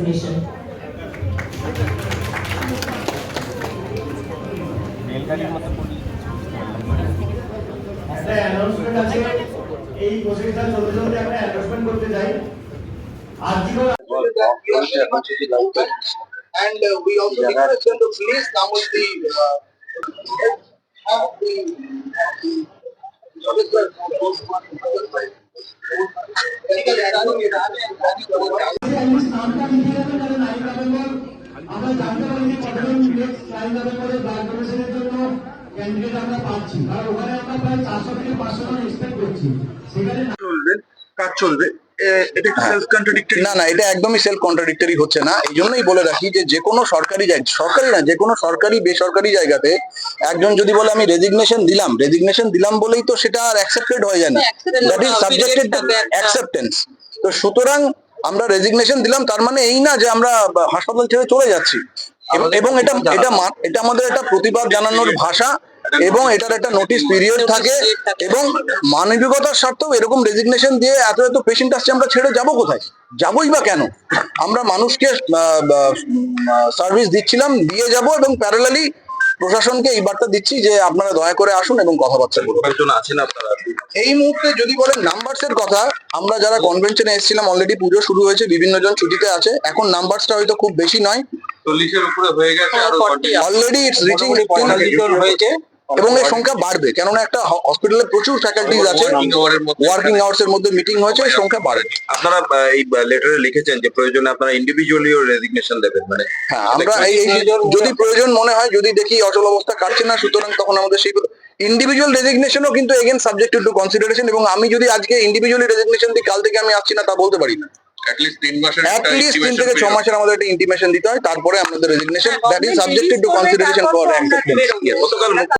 resignation. রেলগাড়ির মতো পড়ে একটা অ্যানাউন্সমেন্ট আছে এই প্রসেসটা চলতে চলতে একটা অ্যানাউন্সমেন্ট করতে চাই আজকেও And uh, we also request them to please come with the, uh, have the, আমি স্থানটা লিখে তাহলে নভেম্বর আমরা জানতে পারিনি কতজন নেক্সট নাইন নভেম্বরে ব্লাড ডোনেশনের জন্য ক্যান্ডিডেট আমরা পাচ্ছি। কারণ ওখানে আমরা প্রায় চারশো থেকে পাঁচশো জন এক্সপেক্ট করছি। সেখানে চলবে কাজ চলবে। এটা সেলফ কন্ট্রাডিক্টরি না না এটা একদমই সেলফ কন্ট্রাডিক্টরি হচ্ছে না। এই জন্যই বলে রাখি যে যে কোনো সরকারি সরকারি না যে কোনো সরকারি বেসরকারি জায়গাতে একজন যদি বলে আমি রেজিগনেশন দিলাম রেজিগনেশন দিলাম বলেই তো সেটা আর অ্যাকসেপ্টেড হয়ে যায় না। দ্যাট ইজ সাবজেক্টেড অ্যাকসেপ্টেন্স তো সুতরাং আমরা রেজিগনেশন দিলাম তার মানে এই না যে আমরা হাসপাতাল ছেড়ে চলে যাচ্ছি। এবং- এটা এটা এটা আমাদের একটা প্রতিবাদ জানানোর ভাষা এবং এটার একটা নোটিশ পিরিয়ড থাকে এবং মানবিকতার স্বার্থেও এরকম রেজিগনেশন দিয়ে এত এত পেশেন্ট আসছে আমরা ছেড়ে যাব কোথায়? যাবই বা কেন? আমরা মানুষকে সার্ভিস দিচ্ছিলাম দিয়ে যাব এবং প্যারালালি প্রশাসনকে এই বার্তা দিচ্ছি যে আপনারা দয়া করে আসুন এবং কথাবার্তা করুন আছেন আপনারা? এই মুহূর্তে যদি বলেন নাম্বারস এর কথা আমরা যারা কনভেনশনে এসেছিলাম অলরেডি পুজো শুরু হয়েছে বিভিন্ন জন ছুটিতে আছে এখন নাম্বারসটা হয়তো খুব বেশি নয়। চল্লিশের উপরে হয়ে গেছে আরও অলরেডি ইটস রিচিং হয়েছে। এবং এর সংখ্যা বাড়বে কেননা একটা হসপিটালে প্রচুর ফ্যাকাল্টিজ আছে ওয়ার্কিং আওয়ার্স এর মধ্যে মিটিং হয়েছে সংখ্যা বাড়বে। আপনারা এই লেটারে লিখেছেন যে প্রয়োজনে আপনারা ইন্ডিভিজুয়ালিও রেজিগনেশন দেবেন মানে হ্যাঁ আমরা এই এই- যদি প্রয়োজন মনে হয় যদি দেখি অচল অবস্থা কাটছে না সুতরাং তখন আমাদের সেই ইন্ডিভিজুয়াল রেজিগনেশনও কিন্তু এগেন সাবজেক্ট টু কনসিডারেশন এবং আমি যদি আজকে ইন্ডিভিজুয়ালি রেজিগনেশন দিই কাল থেকে আমি আসছি না তা বলতে পারি না। তিন মাসের অ্যাট লিস্ট তিন থেকে ছ মাসের আমাদের একটা ইন্টিমেশন দিতে হয় তারপরে আমাদের resignation that is subjected to consideration for